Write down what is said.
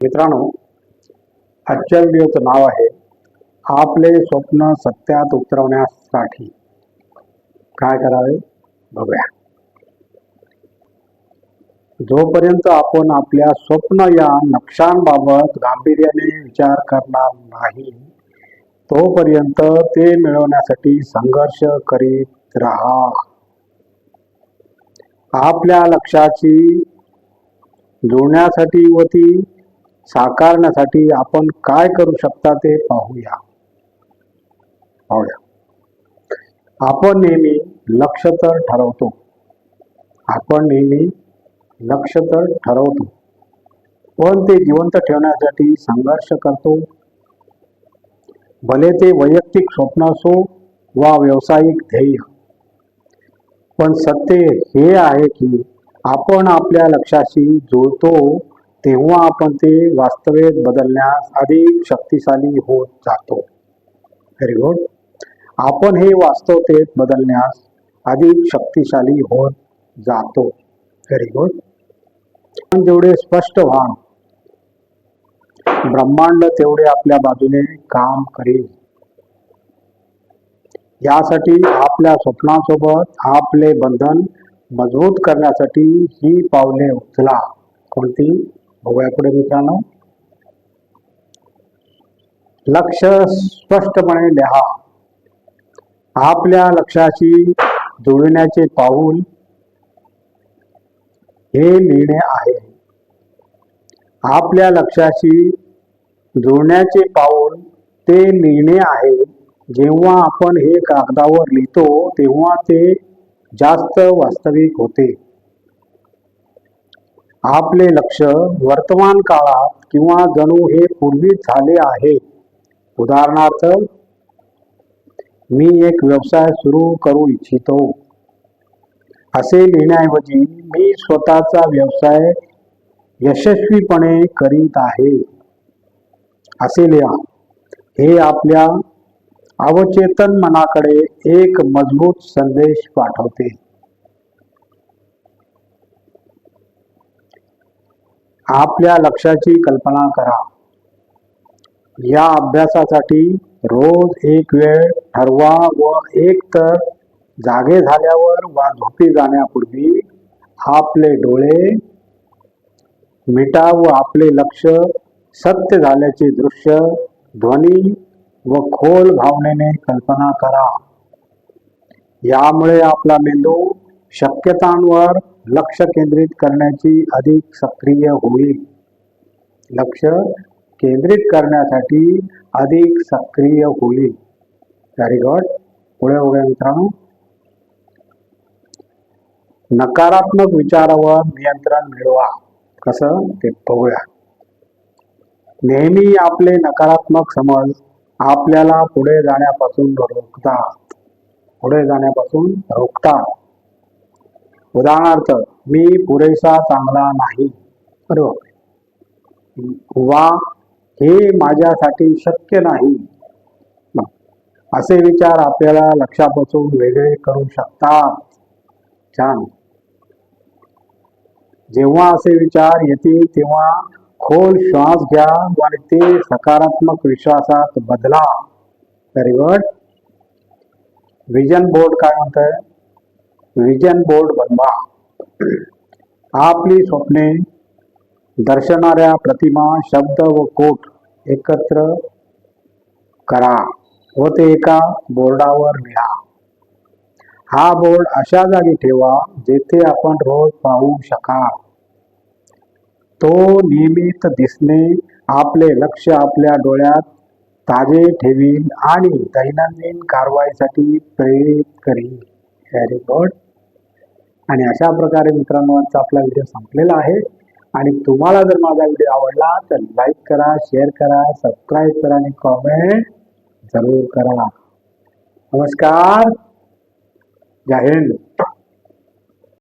मित्रांनो आजच्या व्हिडिओचं नाव आहे आपले स्वप्न सत्यात उतरवण्यासाठी. काय करावे? बघूया. जोपर्यंत आपण आपल्या स्वप्न या नक्षांबाबत गांभीर्याने विचार करणार नाही तोपर्यंत ते मिळवण्यासाठी संघर्ष करीत राहा. आपल्या लक्षाची जुळण्यासाठी व ती साकारण्यासाठी आपण काय करू शकता ते पाहूया. पाहूया. आपण नेहमी लक्ष तर ठरवतो. आपण नेहमी लक्ष तर ठरवतो. पण ते जिवंत ठेवण्यासाठी संघर्ष करतो. भले ते वैयक्तिक स्वप्न असो वा व्यावसायिक ध्येय. पण सत्य हे आहे की आपण आपल्या लक्षाशी जुळतो तेव्हा आपण ते वास्तवेत बदलण्यास अधिक शक्तिशाली होत जातो. व्हेरी गुड आपण हे वास्तवतेत बदलण्यास अधिक शक्तिशाली होत जातो. व्हेरी गुड आपण जेवढे स्पष्ट व्हाल ब्रह्मांड तेवढे आपल्या बाजूने काम करेल. यासाठी आपल्या स्वप्नासोबत आपले बंधन मजबूत करण्यासाठी ही पावले उचला. कोणती? बघूया पुढे मित्रांनो. लक्ष स्पष्टपणे लिहा. आपल्या लक्षाशी जुळण्याचे पाऊल हे लिहिणे आहे. आपल्या लक्षाशी जुळण्याचे पाऊल ते लिहिणे आहे. जेव्हा आपण हे कागदावर लिहितो तेव्हा ते जास्त वास्तविक होते. आपले लक्ष वर्तमान काळात किंवा जणू हे पूर्वी झाले आहे. उदाहरणार्थ मी एक व्यवसाय सुरू करू इच्छितो. असे लिहिण्याऐवजी मी स्वतःचा व्यवसाय यशस्वीपणे करीत आहे. असे लिहा. हे आपल्या अवचेतन मनाकडे एक मजबूत संदेश पाठवते. आपल्या लक्षाची कल्पना करा. या अभ्यासासाठी रोज एक वेळ ठरवा व एक तर जागे झाल्यावर वा झोपी जाण्यापूर्वी आपले डोळे मिटा व आपले लक्ष सत्य झाल्याचे दृश्य ध्वनी व खोल भावनेने कल्पना करा. यामुळे आपला मेंदू शक्यतांवर लक्ष केंद्रित करण्याची अधिक सक्रिय होईल. लक्ष केंद्रित करण्यासाठी अधिक सक्रिय होईल. व्हेरी गुड पुढे बघूया मित्रांनो. नकारात्मक विचारावर नियंत्रण मिळवा. कसं? ते बघूया. नेहमी आपले नकारात्मक समज आपल्याला पुढे जाण्यापासून रोखतात पुढे जाण्यापासून रोखतात उदाहरणार्थ मी पुरेसा चांगला नाही. बरोबर. वा हे माझ्यासाठी शक्य नाही. असे विचार आपल्याला लक्षापासून वेगळे करू शकतात. छान. जेव्हा असे विचार येतील तेव्हा खोल श्वास घ्या आणि ते सकारात्मक विश्वासात बदला. व्हेरी गुड विजन बोर्ड काय म्हणतंय? विजन बोर्ड बनवा. आपली स्वप्ने दर्शणाऱ्या प्रतिमा शब्द व कोट एकत्र करा व ते एका बोर्डावर लिहा. हा बोर्ड अशा जागी ठेवा जेथे आपण रोज पाहू शकाल. तो नियमित दिसणे आपले लक्ष आपल्या डोळ्यात ताजे ठेवील आणि दैनंदिन कारवाईसाठी प्रेरित करील व्हेरी गुड आणि अशा प्रकारे मित्रांनो आजचा आपला व्हिडिओ संपलेला आहे. आणि तुम्हाला जर माझा व्हिडिओ आवडला तर लाईक करा शेअर करा सबस्क्राईब करा आणि कॉमेंट जरूर करा. नमस्कार. जय हिंद.